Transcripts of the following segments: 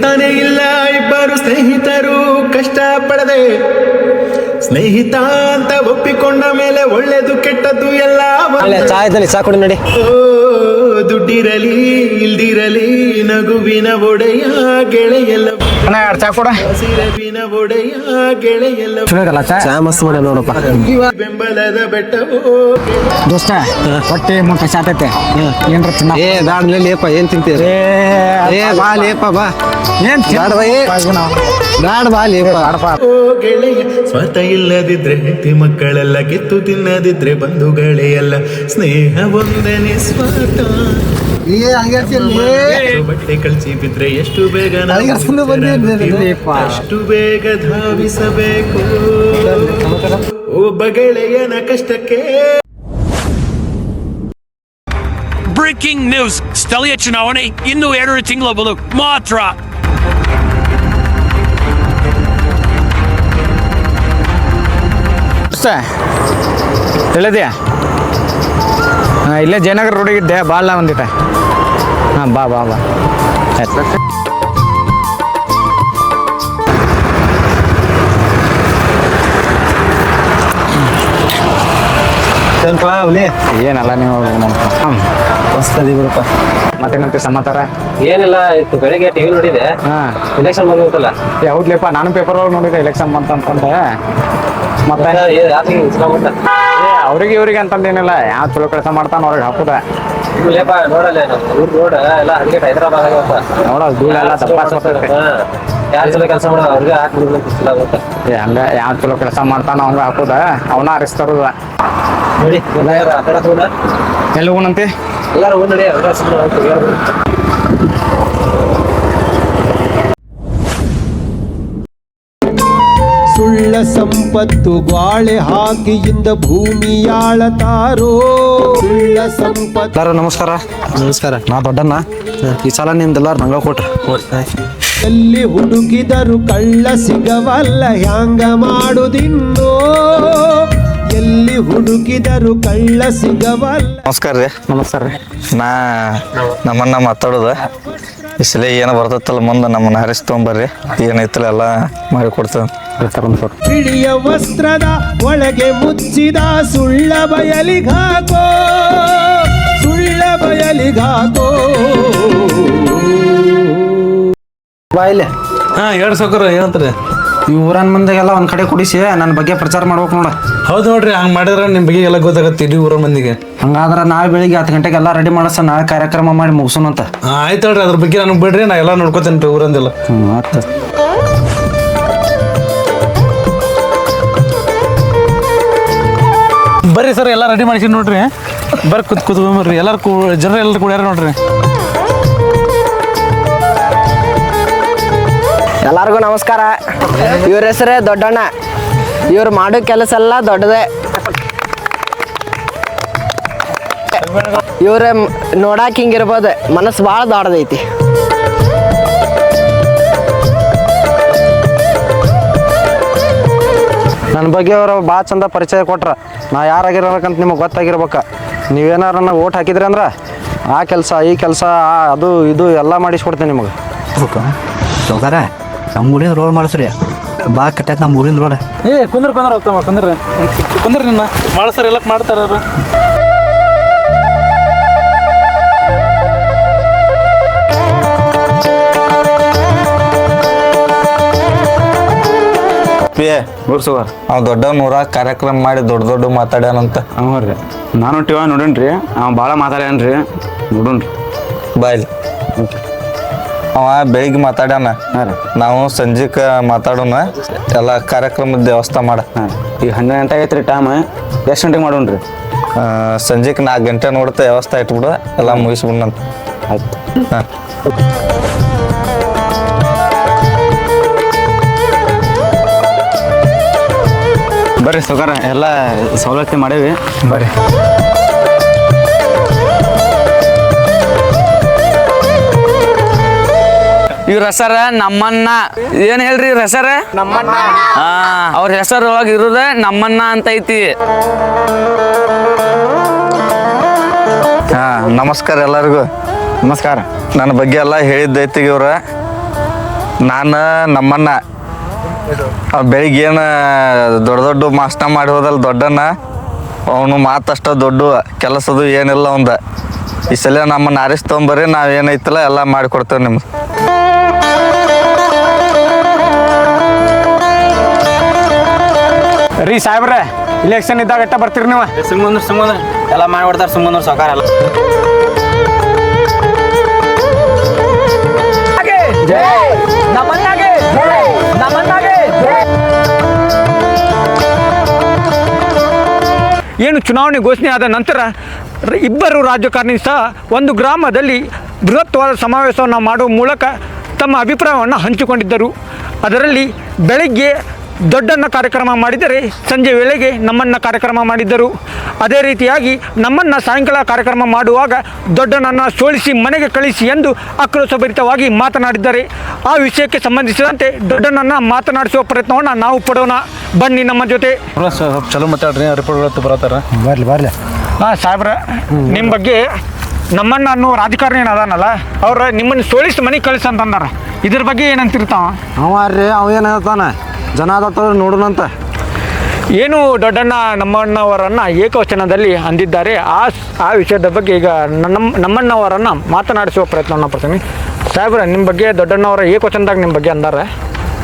ಅರ್ಥನೇ ಇಲ್ಲ ಇಬ್ಬರು ಸ್ನೇಹಿತರು ಕಷ್ಟ ಪಡದೆ. ಸ್ನೇಹಿತ ಅಂತ ಒಪ್ಪಿಕೊಂಡ ಮೇಲೆ ಒಳ್ಳೇದು ಕೆಟ್ಟದ್ದು ಎಲ್ಲ ಒಂದೇ. ಚಾ ಇದ್ದಲ್ಲಿ ಚಾ ಕೊಡಿ ನೋಡಿ. ಓ, ದುಡ್ಡಿರಲಿ ಇಲ್ದಿರಲಿ ನಗುವಿನ ಒಡೆಯ ಗೆಳೆಯಲ್ಲ. ಅಣ್ಣ ಎರಡು ಚಾ ಕೊಡ. ಹಸಿರವಿನ ಒಡೆಯ ಗೆಳೆಯಲ್ಲ ಚಲೋ ಇದಲ್ಲ ಚಾ ಚಾ ಮಸ್ತ್ ಮಾಡಿ ನೋಡಪ್ಪ. ಬೆಂಬಲದ ಬೆಟ್ಟವೋ ದೋಸ್ತ ಹೊಟ್ಟೆ ಮುಟ್ಟ ಸಾತೈತೆ ಏನ್ರ ತಿನ್ನ. ಏ ಬ್ಯಾಡ ಲೇಪ ಏನ್ ತಿಂತೀರಿ ಏ ಬಾ ಲೇಪ ಬಾ. ಏನ್ ಬ್ಯಾಡ ಬಾ, ಏ. ಬ್ಯಾಡ ಬಾ ಲೇಪ. ಗೆಳೆಯ ಇಲ್ಲದಿದ್ರೆ ಹೆತ್ತಿ ಮಕ್ಕಳೆಲ್ಲ ಕಿತ್ತು ತಿನ್ನದಿದ್ರೆ ಬಂಧುಗಳೇ ಎಲ್ಲ ಸ್ನೇಹ ಒಂದನೇ ನಿಸ್ವಾರ್ಥ ಎಷ್ಟು ಬಟ್ಟೆ ಕಳ್ಸಿ ಬಿದ್ರೆ ಎಷ್ಟು ಬೇಗ. ಅಷ್ಟು ಬೇಗ ಧಾವಿಸಬೇಕು. ಒಬ್ಬ ಗೆಳೆಯನ ಕಷ್ಟಕ್ಕೆ. ಬ್ರೇಕಿಂಗ್ ನ್ಯೂಸ್ ಸ್ಥಳೀಯ ಚುನಾವಣೆ ಇನ್ನು ಎರಡು ತಿಂಗಳ ಮಾತ್ರ. ದೋಸ್ತ ಹೇಳಿದ್ಯಾ? ಹಾಂ ಇಲ್ಲೇ ಜಯನಗರ ರೋಡಿಗಿದ್ದೆ ಬಾಳ ಒಂದಿಟ. ಹಾಂ ಬಾ ಬಾ ಬಾ. ಆಯ್ತು. ಏನಲ್ಲ ನೀವು ಹಾಂ ಮಸ್ತದಿ ಬಿಡಪ್ಪ. ಮತ್ತೇನಂತೆ ಸಮಾಚಾರ? ಏನಿಲ್ಲ ಇತ್ತು ಬೆಳಿಗ್ಗೆ ಟಿವಿ ನೋಡಿದೆ. ಹಾಂ. ಇಲೆಕ್ಷನ್ ಬಂದಿತ್ತಲ್ಲ ಹೌದ್ಲೇಪ್ಪ ನಾನು ಪೇಪರ್ ಒಳಗೆ ನೋಡಿದೆ ಎಲೆಕ್ಷನ್ ಬಂತ ಅಂತಂದೆ ಮತ್ತೆ ಅವ್ರಿಗೆ ಇವ್ರಿಗೆ ಅಂತಂದೇನಿಲ್ಲ ಯಾವ ಚಲೋ ಕೆಲಸ ಮಾಡ್ತಾನ ಅವ್ರಿಗೆ ಹಾಕುದ. ಎಲ್ಲ ಹಂಗೆ ಅವ್ರಿಗೆ ಯಾವ ಚಲೋ ಕೆಲಸ ಮಾಡ್ತಾನ ಅವಂಗ ಹಾಕುದ. ಅವನ ತಗೊಂಡ ಎಲ್ಲಿ ಹೋಗಣಂತಿ? ಎಲ್ಲಾರು ಸುಳ್ಳ ಸಂಪತ್ತು ಗಾಳೆ ಹಾಕಿಯಿಂದ ಭೂಮಿಯಾಳತಾರೋ ಉಳ್ಳ ಸಂಪತ್ತು. ಎಲ್ಲಾರು ನಮಸ್ಕಾರ. ನಮಸ್ಕಾರ. ನಾ ದೊಡ್ಡಣ್ಣ. ಈ ಸಲ ನಿಮ್ದೆಲ್ಲಾರು ನಂಗ ಕೊಟ್ರಿ. ಎಲ್ಲಿ ಹುಡುಕಿದರು ಕಳ್ಳ ಸಿಗವಲ್ಲ ಹ್ಯಾಂಗ ಮಾಡುದಿನ್ನೋ. ಎಲ್ಲಿ ಹುಡುಕಿದರು ಕಳ್ಳ ಸಿಗವಲ್ಲ. ನಮಸ್ಕಾರ ರೀ ನಮಸ್ಕಾರ ರೀ. ನಾ ನಮ್ಮನ್ನ ಮಾತಾಡೋದ. ಈ ಸಲ ಏನು ಬರ್ತೈತಲ್ಲ ಮುಂದೆ ನಮ್ಮನ್ನ ಹರಿಸಿ ತೊಗೊಂಬರ್ರಿ. ಏನೈತಲ್ಲ ಎಲ್ಲ ಮಾಡಿ ಕೊಡ್ತೇವೆ. ಬಿಳಿಯ ವಸ್ತ್ರದ ಒಳಗೆ ಮುಚ್ಚಿದ ಸುಳ್ಳ ಬಯಲಿಗಾಕೋ ಸುಳ್ಳ ಬಯಲಿಗಾಕೋ ಬಾಯಿಲೆ. ಹಾಂ ಹಾ ಎರಡು ಸಾವಿರ ಏನಂತಾರೆ? ಈ ಊರನ್ ಮಂದಿಗೆಲ್ಲ ಒಂದ್ ಕಡೆ ಕುಡಿಸಿ ನನ್ನ ಬಗ್ಗೆ ಪ್ರಚಾರ ಮಾಡ್ಬೇಕು ನೋಡ. ಹೌದು ನೋಡ್ರಿ ಹಂಗೆ ಮಾಡಿದ್ರೆ ನಿಮ್ಮ ಬಗ್ಗೆ ಎಲ್ಲ ಗೊತ್ತಾಗತ್ತೆ ಇಡೀ ಊರ ಮಂದಿಗೆ. ಹಂಗಾದ್ರೆ ನಾಳೆ ಬೆಳಿಗ್ಗೆ ಹತ್ತು ಗಂಟೆಗೆ ಎಲ್ಲ ರೆಡಿ ಮಾಡಸ ನಾಳೆ ಕಾರ್ಯಕ್ರಮ ಮಾಡಿ ಮುಗಿಸೋಣ ಅಂತ. ಆಯ್ತು ನೋಡ್ರಿ ಅದ್ರ ಬಗ್ಗೆ ನನಗೆ ಬಿಡ್ರಿ ನಾ ಎಲ್ಲ ನೋಡ್ಕೋತೇನೆ ರೀ ಊರಂದೆಲ್ಲ ಆಯ್ತು ಬರ್ರಿ ಸರ್ ಎಲ್ಲ ರೆಡಿ ಮಾಡಿಸಿ ನೋಡ್ರಿ ಬರ್ರಿ ಕುತ್ ಕುತ್ಕೊಂಬರ್ರಿ ಎಲ್ಲರೂ ಕೂ ಜನರು ಎಲ್ಲರೂ ಕೂಡ್ಯಾರ ನೋಡ್ರಿ. ಎಲ್ಲರಿಗೂ ನಮಸ್ಕಾರ. ಇವ್ರ ಹೆಸರೇ ದೊಡ್ಡಣ್ಣ. ಇವ್ರು ಮಾಡೋ ಕೆಲಸ ಎಲ್ಲ ದೊಡ್ಡದೇ. ಇವ್ರ ನೋಡಾಕ ಹಿಂಗಿರ್ಬೋದು ಮನಸ್ಸು ಭಾಳ ದೊಡ್ಡದೈತಿ ನನ್ನ ಬಗ್ಗೆ ಅವರು ಭಾಳ ಚಂದ ಪರಿಚಯ ಕೊಟ್ರ. ನಾ ಯಾರಾಗಿರ್ಬೇಕಂತ ನಿಮಗೆ ಗೊತ್ತಾಗಿರ್ಬೇಕು. ನೀವೇನಾರ ನನಗೆ ಓಟ್ ಹಾಕಿದ್ರಿ ಅಂದ್ರೆ ಆ ಕೆಲಸ ಈ ಕೆಲಸ ಅದು ಇದು ಎಲ್ಲ ಮಾಡಿಸ್ಕೊಡ್ತೀನಿ ನಿಮಗೆ. ಸೌಕಾರ ನಮ್ಮ ಊರಿನ ರೋಡ್ ಮಾಡಿಸ್ರಿ. ಬಾ ಕಟ್ಟಾಕ ನಮ್ಮ ಊರಿನ ರೋಡ್ ಏ ಕುಂದ್ರ ಕುಂದ್ರ ಹೋಗ್ತಮ್ಮ ಕುಂದ್ರ. ಕುಂದ್ರ ನಿನ್ನ. ಮಾಡಿಸ್ರ ಎಲ್ಲ ಮಾಡ್ತಾರ ಅವ್ರು. ಪಿ ಅವ್ ದೊಡ್ಡ ನೂರ ಕಾರ್ಯಕ್ರಮ ಮಾಡಿ ದೊಡ್ಡ ದೊಡ್ಡ ಮಾತಾಡ್ಯಾನಂತ ಹ್ಞೂ ರೀ. ನಾನು ಟಿವ ನೋಡಿನ್ರಿ. ಅವ ಭಾಳ ಮಾತಾಡ್ಯಾನ್ರಿ. ನೋಡೋಣ್ರಿ. ಬಾಯ್ಲಿ ಅವ ಬೆಳಿಗ್ಗೆ ಮಾತಾಡ್ಯಾನ. ನಾವು ಸಂಜೆಕ ಮಾತಾಡೋಣ. ಎಲ್ಲ ಕಾರ್ಯಕ್ರಮದ ವ್ಯವಸ್ಥೆ ಮಾಡ. ಈಗ ಹನ್ನೆರಡು ಗಂಟೆ ಐತ್ರಿ ಟೈಮ್ ಎಷ್ಟು ಗಂಟೆಗೆ ಮಾಡೋಣ್ರಿ? ಸಂಜೆಕ್ ನಾಲ್ಕು ಗಂಟೆ ನೋಡುತ್ತೆ ವ್ಯವಸ್ಥೆ ಇಟ್ಬಿಡು. ಎಲ್ಲ ಮುಗಿಸ್ಬಿಡಂತ ಆಯ್ತು. ಹಾಂ. ಬರ್ರಿ ಸೌಕಾರ ಎಲ್ಲ ಸವಲತ್ತು ಮಾಡೇವಿ. ಬರ್ರಿ. ಇವ್ರ ಹೆಸರ ನಮ್ಮಣ್ಣ. ಏನ್ ಹೇಳ್ರಿ ಇವ್ರ ಹೆಸರ ಹಾ ಅವ್ರ ಹೆಸರೊಳಗೆ ಇರೋದ ನಮ್ಮಣ್ಣ ಅಂತ ಐತಿ. ಹಾ ನಮಸ್ಕಾರ ಎಲ್ಲರಿಗೂ. ನಮಸ್ಕಾರ. ನನ್ನ ಬಗ್ಗೆ ಎಲ್ಲ ಹೇಳಿದ್ದೈತಿ ಇವ್ರ. ನಾನು ನಮ್ಮಣ್ಣ. ಅವ್ ಬೆಳಿಗ್ಗೆ ಏನು ದೊಡ್ಡ ದೊಡ್ಡ ಮಾಸ್ಟ ಮಾಡಿ ಹೋದಲ್ಲ ದೊಡ್ಡನ್ನ ಅವನು ಮಾತಷ್ಟ ದೊಡ್ಡ ಕೆಲಸದು ಏನಿಲ್ಲ ಒಂದ ಈ ಸಲ ನಮ್ಮನ್ನ ಆರಿಸ್ತೊಂಬರ್ರಿ ನಾವು ಏನೈತಲ್ಲ ಎಲ್ಲ ಮಾಡಿಕೊಡ್ತೇವೆ ನಿಮ್ಗೆ. ರೀ ಸಾಹೇಬ್ರೆ ಇಲೆಕ್ಷನ್ ಇದ್ದಾಗ ಅಟ್ಟ ಬರ್ತೀರಿ ನೀವು? ಸುಮ್ಮಂದ್ರ ಸುಮ್ಮಂದ್ರ ಎಲ್ಲ ಮಾಡ್ಬಿಡ್ತಾರೆ ಸುಮ್ಮಂದ್ರ ಸಹಕಾರ ಎಲ್ಲ. ಏನು ಚುನಾವಣೆ ಘೋಷಣೆ ಆದ ನಂತರ ಇಬ್ಬರು ರಾಜಕಾರಣಿ ಸಹ ಒಂದು ಗ್ರಾಮದಲ್ಲಿ ಬೃಹತ್ವಾದ ಸಮಾವೇಶವನ್ನು ಮಾಡುವ ಮೂಲಕ ತಮ್ಮ ಅಭಿಪ್ರಾಯವನ್ನು ಹಂಚಿಕೊಂಡಿದ್ದರು. ಅದರಲ್ಲಿ ಬೆಳಗ್ಗೆ ದೊಡ್ಡನ್ನ ಕಾರ್ಯಕ್ರಮ ಮಾಡಿದರೆ ಸಂಜೆ ವೇಳೆಗೆ ನಮ್ಮನ್ನ ಕಾರ್ಯಕ್ರಮ ಮಾಡಿದ್ದರು. ಅದೇ ರೀತಿಯಾಗಿ ನಮ್ಮನ್ನ ಸಾಯಂಕಾಲ ಕಾರ್ಯಕ್ರಮ ಮಾಡುವಾಗ ದೊಡ್ಡನನ್ನು ಸೋಲಿಸಿ ಮನೆಗೆ ಕಳಿಸಿ ಎಂದು ಆಕ್ರೋಶಭರಿತವಾಗಿ ಮಾತನಾಡಿದ್ದಾರೆ. ಆ ವಿಷಯಕ್ಕೆ ಸಂಬಂಧಿಸಿದಂತೆ ದೊಡ್ಡನನ್ನು ಮಾತನಾಡಿಸುವ ಪ್ರಯತ್ನವನ್ನು ನಾವು ಪಡೋಣ. ಬನ್ನಿ ನಮ್ಮ ಜೊತೆ. ಚಲೋ ಮಾತಾಡ್ರಿ ರಿಪೋರ್ಟ್ ಬರತ್ತಾರ? ಬರಲಿ ಬರಲಿ. ಹಾಂ ಸಾಹೇಬ್ರ ನಿಮ್ಮ ಬಗ್ಗೆ ನಮ್ಮನ್ನ ಅನ್ನೋ ರಾಜಕಾರಣಿ ಏನ್ ಅದಾನಲ್ಲ ಅವ್ರ ನಿಮ್ಮನ್ನು ಸೋಲಿಸಿ ಮನೆಗೆ ಕಳಿಸಿ ಅಂತಂದಾರ. ಇದ್ರ ಬಗ್ಗೆ ಏನಂತಿರ್ತಾವ? ಅವ ರೀ ಅವ ಏನು ಹೇಳ್ತಾನೆ? ಜನ ನೋಡೋಣ ನೋಡೋಣಂತ ಏನು ದೊಡ್ಡಣ್ಣ ನಮ್ಮಣ್ಣವರನ್ನು ಏಕವಚನದಲ್ಲಿ ಅಂದಿದ್ದಾರೆ. ಆ ಆ ವಿಷಯದ ಬಗ್ಗೆ ಈಗ ನಮ್ಮ ನಮ್ಮಣ್ಣವರನ್ನು ಮಾತನಾಡಿಸುವ ಪ್ರಯತ್ನವನ್ನು ಪಡ್ತೀನಿ. ಸಾಹೇಬ್ರ ನಿಮ್ಮ ಬಗ್ಗೆ ದೊಡ್ಡಣ್ಣವರ ಏಕವಚನದಾಗ ನಿಮ್ಮ ಬಗ್ಗೆ ಅಂದಾರೆ?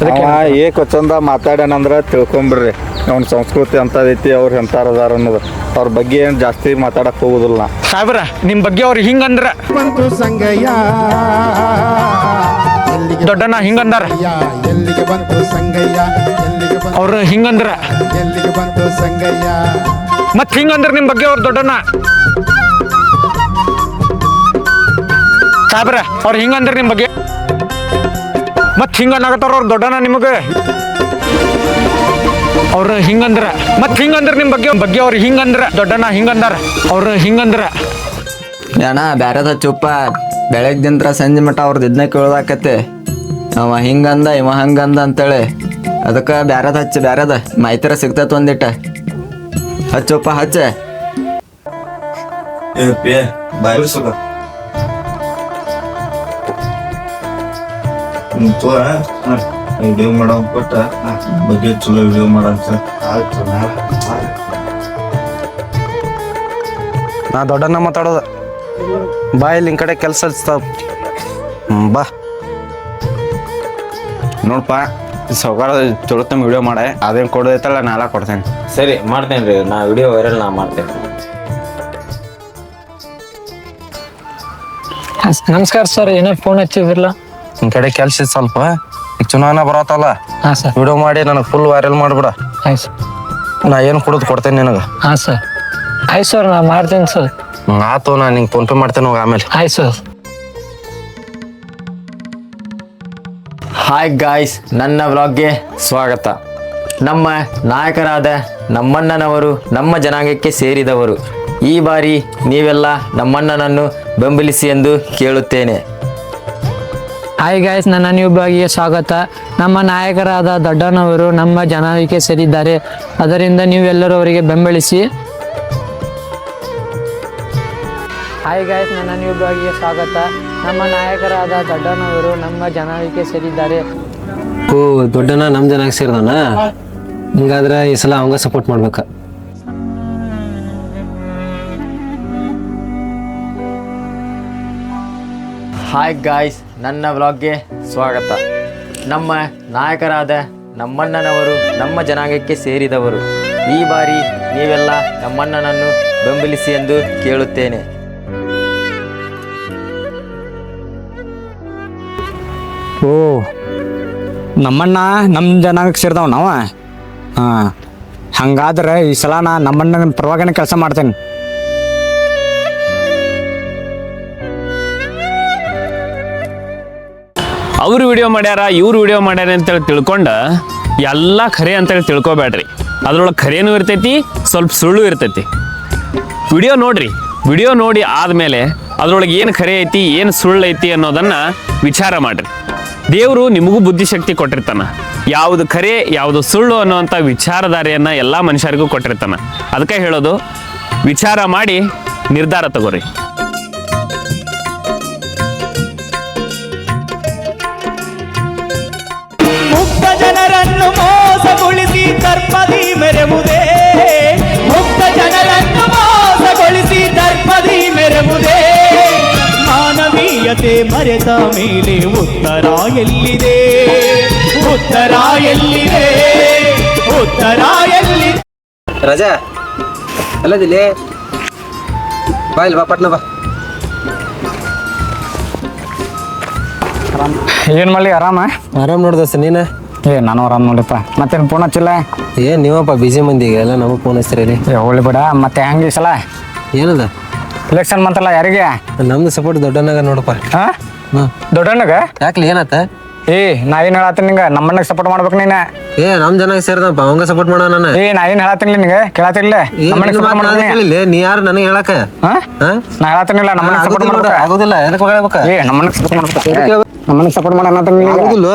ಅದಕ್ಕೆ ಮಾತಾಡ್ಯಾನಂದ್ರೆ ಏಕ ಚಂದ ಮಾತಾಡ್ಯಾನಂದ್ರ ತಿಳ್ಕೊಂಬಿಡ್ರಿ. ಅವ್ನ ಸಂಸ್ಕೃತಿ ಅಂತದೈತಿ ಅವ್ರು ಎಂತಾರ ಅದಾರ ಅನ್ನೋದು. ಅವ್ರ ಬಗ್ಗೆ ಏನು ಜಾಸ್ತಿ ಮಾತಾಡಕ್ಕೆ ಹೋಗುದಿಲ್ಲ. ನಾ ಸಾಹೇಬ್ರ ನಿಮ್ಮ ಬಗ್ಗೆ ಅವ್ರು ಹಿಂಗಂದ್ರೆ? ಬಂತು ಸಂಗಯ್ಯ. ಎಲ್ಲಿಗೆ ದೊಡ್ಡಣ್ಣ ಹಿಂಗಂದಾರ. ಎಲ್ಲಿಗೆ ಬಂತು ಸಂಗಯ್ಯ? ಎಲ್ಲಿಗೆ ಬಂತು ಅವ್ರು ಹಿಂಗಂದ್ರ. ಎಲ್ಲಿಗೆ ಬಂತು ಸಂಗಯ್ಯ? ಮತ್ತೆ ಹಿಂಗಂದ್ರ ನಿಮ್ಮ ಬಗ್ಗೆ ಅವ್ರು ದೊಡ್ಡಣ್ಣ. ಸಾಬ್ರ ಅವ್ರು ಹಿಂಗಂದ್ರ ನಿಮ್ಮ ಬಗ್ಗೆ. ಮತ್ ಹಿಂಗನ್ನಾಗತ್ತಾರ ಅವ್ರು ದೊಡ್ಡಣ್ಣ ನಿಮಗೆ. ಅವ್ರು ಹಿಂಗಂದ್ರ. ಮತ್ ಹಿಂಗಂದ್ರ ನಿಮ್ಮ ಬಗ್ಗೆ ಬಗ್ಗೆ ಅವ್ರು ಹಿಂಗಂದ್ರ. ದೊಡ್ಡಣ್ಣ ಹಿಂಗಂದಾರ. ಅವ್ರು ಹಿಂಗಂದ್ರ. ಅಣ್ಣ ಬ್ಯಾರದ ಚುಪ್ಪ. ಬೆಳಗ್ದಿಂತ್ರ ಸಂಜೆ ಮಟ್ಟ ಅವ್ರದ್ದು ಇದನ್ನ ಕೇಳೋದಾಕತ್ತೆ. ಅವ ಹಿಂಗಂದ ಇವ ಹಂಗಂದ ಅಂತೇಳಿ. ಅದಕ್ಕೆ ಬ್ಯಾರದ ಹಚ್ಚ ಬ್ಯಾರದ. ಮಾಹಿತಿರ ಸಿಗ್ತೈತೆ ಒಂದಿಟ್ಟ. ಹಚ್ಚಪ್ಪ ಹಚ್ಚ. ವಿಡಿಯೋ ಮಾಡೋ ಕೊಟ್ಟ ಬಗ್ಗೆ ಚಲೋ ವಿಡಿಯೋ ಮಾಡೋ ಸರ್ ನಾ ದೊಡ್ಡಣ್ಣ ಮಾತಾಡೋದು. ಬಾ ಇಲ್ಲಿ ಕಡೆ ಕೆಲಸ ಹ್ಞೂ ಬಾ. ನೋಡಪ್ಪ ಸೌಕಾರ ತಮ್ಮ ವಿಡಿಯೋ ಮಾಡೆ ಅದೇನು ಕೊಡೋದೈತಲ್ಲ ನಾಳೆ ಕೊಡ್ತೇನೆ. ಸರಿ ಮಾಡ್ತೇನೆ ರೀ ನಾ ವಿಡಿಯೋ ವೈರಲ್ ನಾ ಮಾಡ್ತೇನೆ. ನಮಸ್ಕಾರ ಸರ್ ಏನೋ ಫೋನ್ ಹಚ್ಚಿದ್ರಲ್ಲ? ನಿನ್ ಕಡೆ ಕೆಲ್ಸ ಇತ್ತು ಸ್ವಲ್ಪ. ಈಗ ಚುನಾವಣೆ ಬರತ್ತಲ್ಲ? ಹಾಂ ಸರ್. ವಿಡಿಯೋ ಮಾಡಿ ನನಗೆ ಫುಲ್ ವೈರಲ್ ಮಾಡಿಬಿಡ. ಆಯ್ತು ಸರ್. ನಾ ಏನು ಕೊಡೋದು ಕೊಡ್ತೇನೆ ನಿನಗೆ? ಹಾಂ ಸರ್. ಆಯ್ತು ಸರ್ ನಾ ಮಾಡ್ತೇನೆ ಸರ್. ಆತು ನಾ ನಿಂಗೆ ಫೋನ್ ಪೇ ಮಾಡ್ತೇನೆ ಹೋಗಿ ಆಮೇಲೆ. ಆಯ್ತು ಸರ್. ಹಾಯ್ ಗಾಯ್ಸ್ ನನ್ನ ವ್ಲಾಗ್ಗೆ ಸ್ವಾಗತ. ನಮ್ಮ ನಾಯಕರಾದ ನಮ್ಮಣ್ಣನವರು, ನಮ್ಮ ಜನಾಂಗಕ್ಕೆ ಸೇರಿದವರು. ಈ ಬಾರಿ ನೀವೆಲ್ಲ ನಮ್ಮಣ್ಣನನ್ನು ಬೆಂಬಲಿಸಿ ಎಂದು ಕೇಳುತ್ತೇನೆ. ಹಾಯ್ ಗಾಯ್ಸ್ ನನ್ನ ನ್ಯೂ ಬ್ಲಾಗಿಗೆ ಸ್ವಾಗತ. ನಮ್ಮ ನಾಯಕರಾದ ದೊಡ್ಡನವರು ನಮ್ಮ ಜನಾಂಗಕ್ಕೆ ಸೇರಿದ್ದಾರೆ. ಅದರಿಂದ ನೀವೆಲ್ಲರೂ ಅವರಿಗೆ ಬೆಂಬಲಿಸಿ. ಹಾಯ್ ಗಾಯ್ಸ್ ನನ್ನ ನ್ಯೂ ಬ್ಲಾಗಿಗೆ ಸ್ವಾಗತ. ನಮ್ಮ ನಾಯಕರಾದ ದೊಡ್ಡನವರು ನಮ್ಮ ಜನಕ್ಕೆ ಸೇರಿದ್ದಾರೆ. ಓ ದೊಡ್ಡನ ನಮ್ಮ ಜನಕ್ಕೆ ಸೇರಿದಾನ ಹಿಂಗಾದ್ರೆ ಈ ಸಲ ಅವಂಗ ಸಪೋರ್ಟ್ ಮಾಡ್ಬೇಕ. ಹಾಯ್ ಗಾಯ್ಸ್ ನನ್ನ ವ್ಲಾಗ್ಗೆ ಸ್ವಾಗತ. ನಮ್ಮ ನಾಯಕರಾದ ನಮ್ಮಣ್ಣನವರು ನಮ್ಮ ಜನಾಂಗಕ್ಕೆ ಸೇರಿದವರು. ಈ ಬಾರಿ ನೀವೆಲ್ಲ ನಮ್ಮಣ್ಣನನ್ನು ಬೆಂಬಲಿಸಿ ಎಂದು ಕೇಳುತ್ತೇನೆ. ಓ. ನಮ್ಮಣ್ಣ ನಮ್ಮ ಜನಕ್ಕೆ ಸೇರಿದವ್ ನಾವ? ಹಾಂ. ಹಂಗಾದ್ರೆ ಈ ಸಲ ನಾ ನಮ್ಮಣ್ಣನ ಪರವಾಗಿನ ಕೆಲಸ ಮಾಡ್ತೇನೆ. ಅವ್ರು ವಿಡಿಯೋ ಮಾಡ್ಯಾರ, ಇವ್ರು ವಿಡಿಯೋ ಮಾಡ್ಯಾರ ಅಂತೇಳಿ ತಿಳ್ಕೊಂಡ ಎಲ್ಲ ಖರೆ ಅಂತೇಳಿ ತಿಳ್ಕೊಬೇಡ್ರಿ. ಅದ್ರೊಳಗೆ ಖರೇನೂ ಇರ್ತೈತಿ, ಸ್ವಲ್ಪ ಸುಳ್ಳು ಇರ್ತೈತಿ. ವಿಡಿಯೋ ನೋಡ್ರಿ ವಿಡಿಯೋ ನೋಡಿ ಆದಮೇಲೆ ಅದ್ರೊಳಗೆ ಏನು ಖರೆ ಐತಿ, ಏನು ಸುಳ್ಳು ಐತಿ ಅನ್ನೋದನ್ನ ವಿಚಾರ ಮಾಡ್ರಿ. ದೇವರು ನಿಮಗೂ ಬುದ್ಧಿಶಕ್ತಿ ಕೊಟ್ಟಿರ್ತಾನ. ಯಾವುದು ಖರೆ, ಯಾವುದು ಸುಳ್ಳು ಅನ್ನುವಂಥ ವಿಚಾರಧಾರೆಯನ್ನು ಎಲ್ಲ ಮನುಷ್ಯರಿಗೂ ಕೊಟ್ಟಿರ್ತಾನೆ. ಅದಕ್ಕೆ ಹೇಳೋದು, ವಿಚಾರ ಮಾಡಿ ನಿರ್ಧಾರ ತಗೋರಿ. ಮಾನವೀಯತೆ ಮರೆತ ಮೇಲೆ ಉತ್ತರ ಎಲ್ಲಿದೆ? ಉತ್ತರ ಎಲ್ಲಿದೆ? ಉತ್ತರ ಎಲ್ಲಿ ರಜಾ ಅಲ್ಲದಿಲ್ಲಿ ಬಾ ಇಲ್ಲಿ ಬಾ ಪಟ್ನ ಬಾ. ಏನು ಮಾಡಲಿ ಆರಾಮ? ಆರಾಮ್ ನೋಡ್ದಸ್ತ ನೀನ? ಏ ನಾನು ಆರಾಮ್ ನೋಡಪ್ಪ ಮತ್ತೆ ಫೋನ್ ಹಚ್ಚಿಲ್ಲ? ಏನ್ ನೀವಪ್ಪ ಬಿಜಿ ಮಂದಿಗೆ ಎಲ್ಲ ನಮಗೆ ಫೋನ್ ಹಚ್ತೀರಿ ಏ ಹೋಗ್ಲಿ ಬಿಡ ಮತ್ತೆ ಹೆಂಗೆ ಈ ಸಲ? ಏನದ? ಎಲೆಕ್ಷನ್ ಬಂತಲ್ಲ ಯಾರಿಗೆ? ನಮ್ದು ಸಪೋರ್ಟ್ ದೊಡ್ಡನಾಗ ನೋಡಪ್ಪ. ಹಾ? ಹ್ಮ್ ದೊಡ್ಡಣ್ಣಗ? ಯಾಕ್ಲಿ ಏನತ್ತ? ಏ ನಾ ಏನ್ ಹೇಳತ್ತೀನಿ ನಿಂಗ? ನಮ್ಮಣ್ಣಗ್ ಸಪೋರ್ಟ್ ಮಾಡ್ಬೇಕು ನೀನ. ಏ ನಮ್ ಜನ ಸೇರ್ದಪ್ಪ ಅವಂಗ ಸಪೋರ್ಟ್ ಮಾಡೋ ನಾನು. ಏ ನಾ ಏನ್ ಹೇಳತ್ತೀನಿ ನಿಂಗ? ಕೇಳತ್ತಿಲ್ಲ ನಮ್ಮಣ್ಣಗೆ ಸಪೋರ್ಟ್ ನೀ ಯಾರು ನನಗೆ ಹೇಳಕ ಹಾ? ಹಾ? ನಾ ಹೇಳತ್ತೀನಿಲ್ಲ ನಮ್ಮಣ್ಣಗೆ ಸಪೋರ್ಟ್ ಆಗುದಿಲ್ಲ ಮಾಡ್ಬೇಕು. ಆಗೋದಿಲ್ಲ ಎದಕ್ಕೆ ಏ ನಮ್ಮಣ್ಣಗ್ ಸಪೋರ್ಟ್ ಮಾಡ್ಬೇಕು. ನಮ್ಮಣ್ಣಗೆ ಸಪೋರ್ಟ್ ಮಾಡೋಣ ಅಂತ ಆಗುದಿಲ್ಲ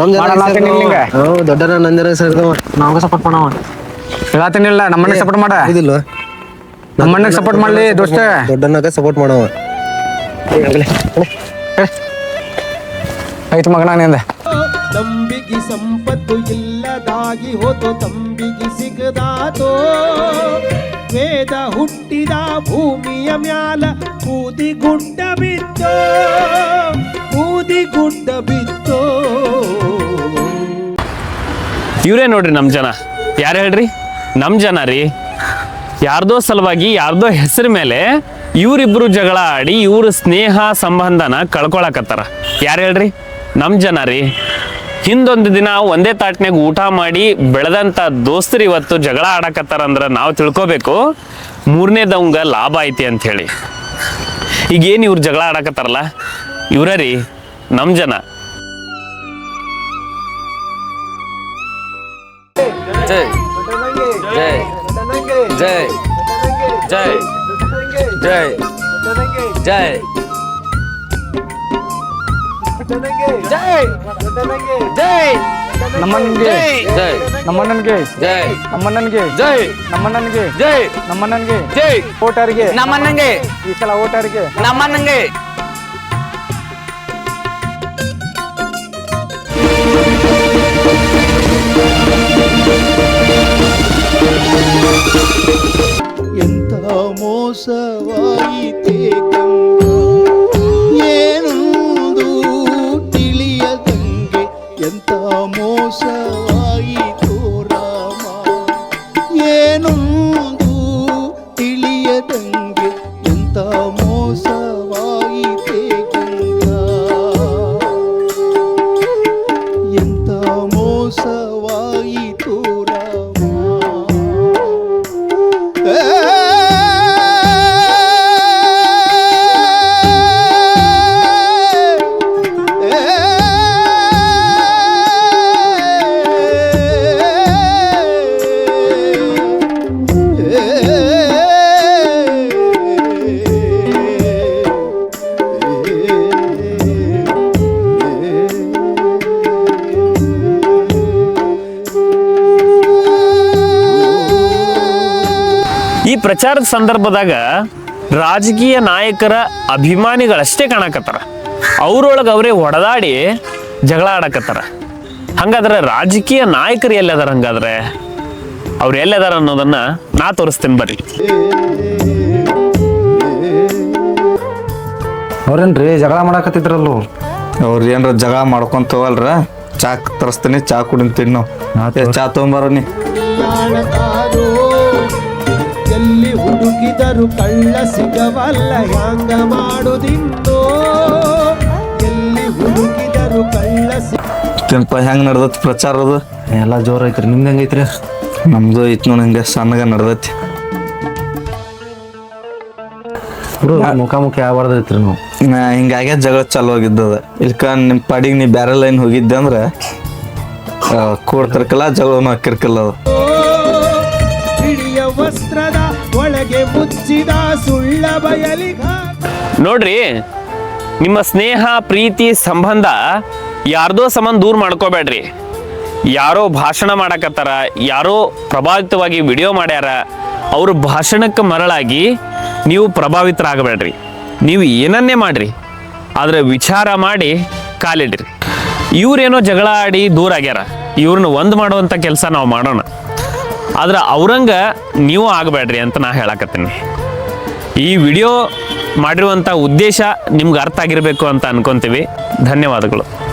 ನಮ್ ಜನ ಮಾಡಲ್ಲ ಅಂತೀನಿ ನಿಂಗೆ. ದೊಡ್ಡನ ನನ್ ಜನ ಸೇರ್ದವ. ನಾವಂಗ ಸಪೋರ್ಟ್ ಮಾಡವ ಹೇಳತ್ತೀನಿಲ್ಲ ನಮ್ಮನ್ನ ಸಪೋರ್ಟ್ ಮಾಡ. ಆಗುದಿಲ್ಲ ನಮ್ಮಣ್ಣಗೆ ಸಪೋರ್ಟ್ ಮಾಡ್ಲಿ ದೋಸ್ತ. ದೊಡ್ಡಣ್ಣಗೆ ಸಪೋರ್ಟ್ ಮಾಡವ. ಆಯ್ತು ಮಗನ ನಿಂದ ತಂಬಿಗೆ ಸಂಪತ್ತು ಇಲ್ಲದಾಗಿ ಹೋತು ಸಿಗದಾ ಸಿಗದಾತೋ. ವೇದ ಹುಟ್ಟಿದ ಭೂಮಿಯ ಮ್ಯಾಲ ಕೂದಿ ಗುಡ್ಡ ಬಿತ್ತೋ ಕೂದಿ ಗುಡ್ಡ ಬಿತ್ತೋ. ಇವರೇ ನೋಡ್ರಿ ನಮ್ಮ ಜನ. ಯಾರು ಹೇಳ್ರಿ? ನಮ್ಮ ಜನ ರೀ. ಯಾರ್ದೋ ಸಲುವಾಗಿ ಯಾರ್ದೋ ಹೆಸರು ಮೇಲೆ ಇವರಿಬ್ಬರು ಜಗಳ ಆಡಿ ಇವ್ರ ಸ್ನೇಹ ಸಂಬಂಧನ ಕಳ್ಕೊಳಕತ್ತಾರ. ಯಾರು ಹೇಳ್ರಿ? ನಮ್ಮ ಜನ ರೀ. ಹಿಂದೊಂದು ದಿನ ಒಂದೇ ತಾಟ್ನಾಗ ಊಟ ಮಾಡಿ ಬೆಳೆದಂಥ ದೋಸ್ತರು ಇವತ್ತು ಜಗಳ ಆಡಕತ್ತಾರ ಅಂದ್ರೆ ನಾವು ತಿಳ್ಕೊಬೇಕು ಮೂರನೇದವಂಗ ಲಾಭ ಐತಿ ಅಂತ ಹೇಳಿ. ಈಗ ಏನು ಇವ್ರು ಜಗಳ ಆಡಕತ್ತಾರಲ್ಲ? ಇವರ ರೀ ನಮ್ಮ ಜನ. ಜೈ ಜೈ ಜೈ ನಮ್ಮಣ್ಣನಿಗೆ ಜೈ ನಮ್ಮಣ್ಣನಿಗೆ ಜೈ ನಮ್ಮಣ್ಣನಿಗೆ ಜೈ ನಮ್ಮಣ್ಣನಿಗೆ ಜೈ ನಮ್ಮಣ್ಣನಿಗೆ ಜೈ ಓಟರ್ಗೆ ನಮ್ಮನ್ನಂಗೆ ಈ ಸಲ ಓಟರ್ಗೆ ನಮ್ಮನ್ನಂಗೆ ಎಂತ ಮೋಸವಾಯಿತೆ ಏನೊಂದು ತಿಳಿಯದಂಗೆ ಎಂತ ಮೋಸವಾಯಿತು ಪ್ರಚಾರದ ಸಂದರ್ಭದಾಗ ರಾಜಕೀಯ ನಾಯಕರ ಅಭಿಮಾನಿಗಳಷ್ಟೇ ಕಾಣಕತ್ತಾರ. ಅವ್ರೊಳಗೆ ಅವರೇ ಹೊಡೆದಾಡಿ ಜಗಳ ಆಡಕತ್ತಾರ. ಹಂಗಾದ್ರೆ ರಾಜಕೀಯ ನಾಯಕರು ಎಲ್ಲದಾರ ಹಂಗಾದ್ರೆ? ಅವ್ರು ಎಲ್ಲದಾರ ಅನ್ನೋದನ್ನ ನಾ ತೋರಿಸ್ತೇನೆ ಬರ್ರಿ. ಅವ್ರೇನ್ರಿ ಜಗಳ ಮಾಡಾಕತ್ತಿದ್ರಲ್ಲ? ಅವ್ರು ಏನ್ರ ಜಗಳ ಮಾಡ್ಕೊಂತವಲ್ರ? ಚಾಕ್ ತರಿಸ್ತೀನಿ ಚಾ ಕುಡಿತೀನಿ ತಿನ್ನು. ಚಾ ತೊಗೊಂಬಾರ ನೀ ಕಾಣತಾರೋ ಎಲ್ಲಿ ಹುಡುಕಿದರು ಕಳ್ಳ ಸಿಗವಲ್ಲ ಹ್ಯಾಂಗ ಮಾಡುದಿಂದೋ ಎಲ್ಲಿ ಹುಡುಕಿದರು ಕಳ್ಳ ಸಿ ತಿನ್ಪ ಹೆಂಗ್ ನಡ್ದೈತಿ ಪ್ರಚಾರ ಅದು? ಎಲ್ಲ ಜೋರ್ ಐತ್ರಿ ನಿಮ್ದು ಹೆಂಗೈತ್ರಿ ನಮ್ದು ಐತ್ ನೋಡಿ ಹಿಂಗೆ ಸಣ್ಣಗ ನಡ್ದೈತಿ. ಮುಖಾಮುಖಿ ಆಗ್ಬಾರ್ದೈತ್ರಿ ನಾವು? ನಾ ಹಿಂಗಾಗೆ ಜಗಳ ಚಾಲು ಆಗಿದ್ದದ. ಇಲ್ಕ ನಿಮ್ ಪಾಡಿಗೆ ನೀ ಬ್ಯಾರೆ ಲೈನ್ ಹೋಗಿದ್ದೆ ಅಂದ್ರೆ ಕೂಡ್ತಿರ್ಕಲ್ಲ ಜಗಳನು ಹಾಕಿರ್ಕಲ್ಲ ಅದು. ಹಿಡಿಯ ವಸ್ತ್ರದ ಒಳಗೆ ಮುಚ್ಚಿದ ಸುಳ್ಳ ಬಯಲಿ ನೋಡ್ರಿ, ನಿಮ್ಮ ಸ್ನೇಹ, ಪ್ರೀತಿ, ಸಂಬಂಧ ಯಾರ್ದೋ ಸಂಬಂಧ ದೂರ ಮಾಡ್ಕೋಬೇಡ್ರಿ. ಯಾರೋ ಭಾಷಣ ಮಾಡಕತ್ತಾರ, ಯಾರೋ ಪ್ರಭಾವಿತವಾಗಿ ವಿಡಿಯೋ ಮಾಡ್ಯಾರ, ಅವ್ರ ಭಾಷಣಕ್ಕೆ ಮರಳಾಗಿ ನೀವು ಪ್ರಭಾವಿತರಾಗಬೇಡ್ರಿ. ನೀವು ಏನನ್ನೇ ಮಾಡ್ರಿ, ಆದರೆ ವಿಚಾರ ಮಾಡಿ ಕಾಲಿಡ್ರಿ. ಇವ್ರೇನೋ ಜಗಳ ಆಡಿ ದೂರ ಆಗ್ಯಾರ ಇವ್ರನ್ನ ಒಂದು ಮಾಡುವಂಥ ಕೆಲಸ ನಾವು ಮಾಡೋಣ. ಆದ್ರೆ ಅವ್ರಂಗ ನೀವು ಆಗಬೇಡ್ರಿ ಅಂತ ನಾ ಹೇಳಕತ್ತೀನಿ. ಈ ವಿಡಿಯೋ ಮಾಡಿರುವಂಥ ಉದ್ದೇಶ ನಿಮ್ಗೆ ಅರ್ಥ ಆಗಿರಬೇಕು ಅಂತ ಅನ್ಕೊಂತೀವಿ. ಧನ್ಯವಾದಗಳು.